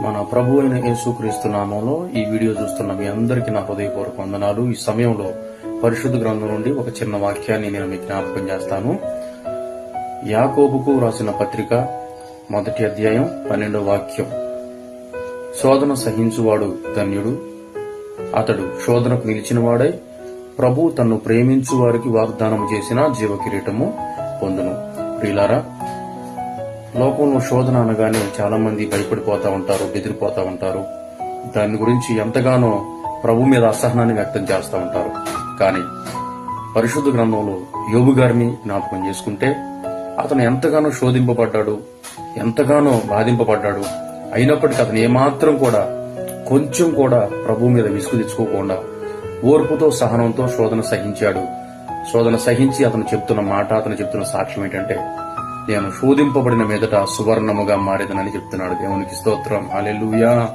మన ప్రభు అయిన యేసుక్రీస్తు నామంలో ఈ వీడియో చూస్తున్న మీ అందరికీ నా హృదయపూర్వక వందనాలు. ఈ సమయంలో పరిశుద్ధ గ్రంథం నుండి ఒక చిన్న వాక్యాన్ని నేను మీకు జ్ఞాపకం చేస్తాను. యాకోబుకు రాసిన పత్రిక మొదటి అధ్యాయం పన్నెండో వాక్యం. శోధన సహించువాడు ధన్యుడు. అతడు శోధనకు నిలిచినవాడై ప్రభు తన్ను ప్రేమించు వారికి వాగ్దానం చేసిన జీవ కిరీటము పొందును. ప్రియులారా లోకంలో శోధన అనగానే చాలా మంది ఉంటారు బెదిరిపోతూ ఉంటారు. దాని గురించి ఎంతగానో ప్రభు మీద అసహనాన్ని వ్యక్తం చేస్తూ ఉంటారు. కానీ పరిశుద్ధ గ్రంథంలో యోబు గారిని జ్ఞాపకం చేసుకుంటే అతను ఎంతగానో శోధింపబడ్డాడు ఎంతగానో బాధింపబడ్డాడు. అయినప్పటికీ అతను ఏమాత్రం కూడా కొంచెం కూడా ప్రభు మీద విసుగు తెచ్చుకోకుండా ఓర్పుతో సహనంతో శోధన సహించాడు. శోధన సహించి అతను చెప్తున్న మాట అతను చెప్తున్న సాక్ష్యం ఏంటంటే నేను శోధింపబడిన మీదట సువర్ణముగా మారేదనని చెప్తున్నాడు దేవునికి స్తోత్రం. అలెలుయా